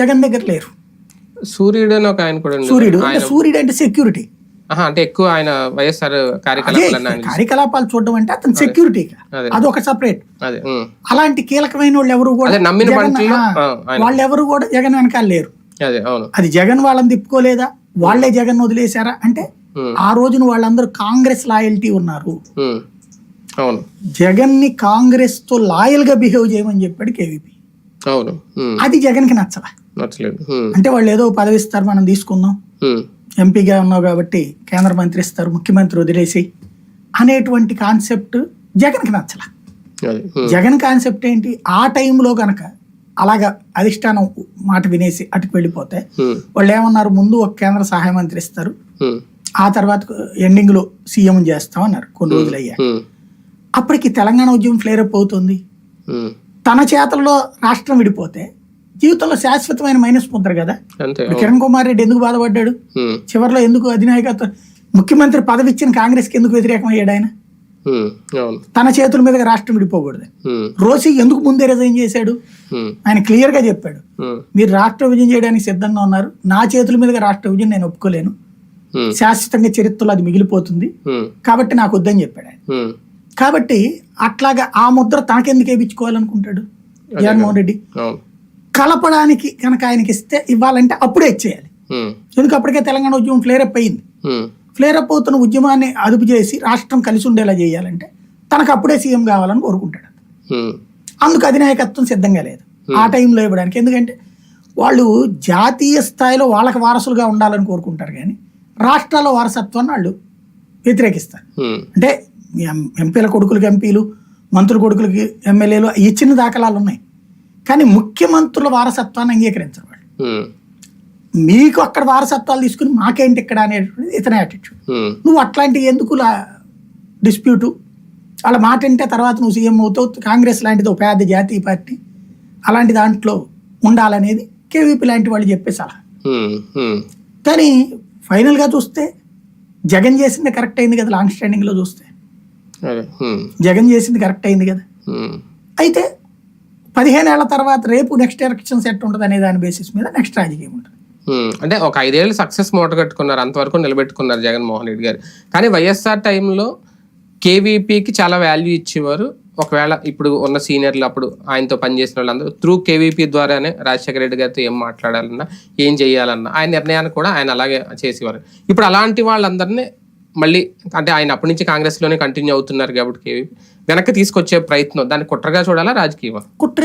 జగన్ దగ్గర లేరు. సూర్యుడు అని ఒక ఆయన కూడా. సూర్యుడు అంటే సూర్యుడు అంటే సెక్యూరిటీ అంటే ఎక్కువ ఆయన వైఎస్ఆర్ ఆయన కార్యకలాపాలు చూడడం అంటే అతను సెక్యూరిటీ అదే. అదొక సపరేట్. అలాంటి కీలకమైన వాళ్ళు ఎవరు కూడా నమ్మిన వాళ్ళు ఎవరు కూడా జగన్ వెనకాల లేరు. అదే జగన్ వాళ్ళని తిప్పుకోలేదా? వాళ్ళే జగన్ వదిలేశారా? అంటే ఆ రోజున వాళ్ళందరూ కాంగ్రెస్ లాయల్టీ ఉన్నారు. జగన్ని కాంగ్రెస్తో లాయల్గా బిహేవ్ చేయమని చెప్పాడు కేవీపీ. అవును. అది జగన్కి నచ్చలా నచ్చలేదు. అంటే వాళ్ళు ఏదో పదవి ఇస్తారు మనం తీసుకుందాం. ఎంపీగా ఉన్నావు కాబట్టి కేంద్ర మంత్రి ఇస్తారు ముఖ్యమంత్రి వదిలేసి అనేటువంటి కాన్సెప్ట్ జగన్కి నచ్చల. జగన్ కాన్సెప్ట్ ఏంటి? ఆ టైంలో గనక అలాగా అధిష్టానం మాట వినేసి అటుకు వెళ్ళిపోతే వాళ్ళు ఏమన్నారు? ముందు ఒక కేంద్ర సహాయ మంత్రి ఇస్తారు. ఆ తర్వాత ఎండింగ్లో సీఎం చేస్తాం అన్నారు కొన్ని రోజులు అయ్యాక. ఉమ్, అప్పటికి తెలంగాణ ఉద్యమం ఫ్లేరప్ అవుతుంది. తన చేతల్లో రాష్ట్రం విడిపోతే జీవితంలో శాశ్వతమైన మైనస్ ముద్ర కదా? కిరణ్ కుమార్ రెడ్డి ఎందుకు బాధపడ్డాడు? చివరిలో ఎందుకు అధినాయకత్వం? ముఖ్యమంత్రి పదవి ఇచ్చిన కాంగ్రెస్కి ఎందుకు వ్యతిరేకమయ్యాడు ఆయన? తన చేతుల మీదుగా రాష్ట్రం విడిపోకూడదు. రోసి ఎందుకు ముందే రిజైన్ చేశాడు? ఆయన క్లియర్గా చెప్పాడు మీరు రాష్ట్ర విభజన చేయడానికి సిద్ధంగా ఉన్నారు. నా చేతుల మీదుగా రాష్ట్ర విభజన నేను ఒప్పుకోలేను. శాశ్వతంగా చరిత్రలో అది మిగిలిపోతుంది. కాబట్టి నాకు వద్దని చెప్పాడు ఆయన. కాబట్టి అట్లాగా ఆ ముద్ర తనకెందుకు వేయించుకోవాలనుకుంటాడు? జగన్మోహన్ రెడ్డి. కలపడానికి కనుక ఆయనకి ఇస్తే ఇవ్వాలంటే అప్పుడే ఇచ్చేయాలి. ఎందుకు? అప్పటికే తెలంగాణ ఉద్యమం ఫ్లేరప్ అయింది. ఉమ్, ఫ్లేరప్ అవుతున్న ఉద్యమాన్ని అదుపు చేసి రాష్ట్రం కలిసి ఉండేలా చేయాలంటే తనకు అప్పుడే సీఎం కావాలని కోరుకుంటాడు అందుకు అధినాయకత్వం సిద్ధంగా లేదు. ఆ టైంలో ఇవ్వడానికి. ఎందుకంటే వాళ్ళు జాతీయ స్థాయిలో వాళ్ళకి వారసులుగా ఉండాలని కోరుకుంటారు కానీ రాష్ట్రాల వారసత్వాన్ని వాళ్ళు వ్యతిరేకిస్తారు. అంటే ఎంపీల కొడుకులకి ఎంపీలు మంత్రుల కొడుకులకి ఎమ్మెల్యేలు ఇచ్చిన దాఖలాలు ఉన్నాయి. కానీ ముఖ్యమంత్రుల వారసత్వాన్ని అంగీకరించరు వాళ్ళు. మీకు అక్కడ వారసత్వాలు తీసుకుని మాకేంటి ఇక్కడ అనేటువంటిది ఇతనే యాటిట్యూడ్ నువ్వు అట్లాంటివి ఎందుకు డిస్ప్యూటు వాళ్ళ మాట వింటే తర్వాత నువ్వు సీఎం అవుతావు కాంగ్రెస్ లాంటిది ఒక పెద్ద జాతీయ పార్టీ అలాంటి దాంట్లో ఉండాలనేది కేవీపీ లాంటి వాళ్ళు చెప్పే సలహా. కానీ ఫైనల్గా చూస్తే జగన్ చేసింది కరెక్ట్ అయింది కదా లాంగ్ స్టాండింగ్లో చూస్తే. జగన్ చేసింది కరెక్ట్ అయింది కదా. అయితే పదిహేనేళ్ళ తర్వాత రేపు నెక్స్ట్ ఎలక్షన్స్ సెట్ ఉంటుంది అనే దాని బేసిస్ మీద నెక్స్ట్ రాజకీయం ఉంటుంది. అంటే ఒక ఐదేళ్ళు సక్సెస్ మూట కట్టుకున్నారు అంతవరకు నిలబెట్టుకున్నారు జగన్మోహన్ రెడ్డి గారు. కానీ వైఎస్ఆర్ టైంలో కేవీపీకి చాలా వాల్యూ ఇచ్చేవారు. ఒకవేళ ఇప్పుడు ఉన్న సీనియర్లు అప్పుడు ఆయనతో పనిచేసిన వాళ్ళందరూ త్రూ కేవీపీ ద్వారానే రాజశేఖర రెడ్డి గారితో ఏం మాట్లాడాలన్నా ఏం చేయాలన్నా ఆయన నిర్ణయాన్ని కూడా ఆయన అలాగే చేసేవారు. ఇప్పుడు అలాంటి వాళ్ళందరినీ మళ్ళీ అంటే ఆయన అప్పటి నుంచి కాంగ్రెస్లోనే కంటిన్యూ అవుతున్నారు కాబట్టి వెనక్కి తీసుకొచ్చే ప్రయత్నం దాన్ని కుట్రగా చూడాలా రాజకీయమా? కుట్ర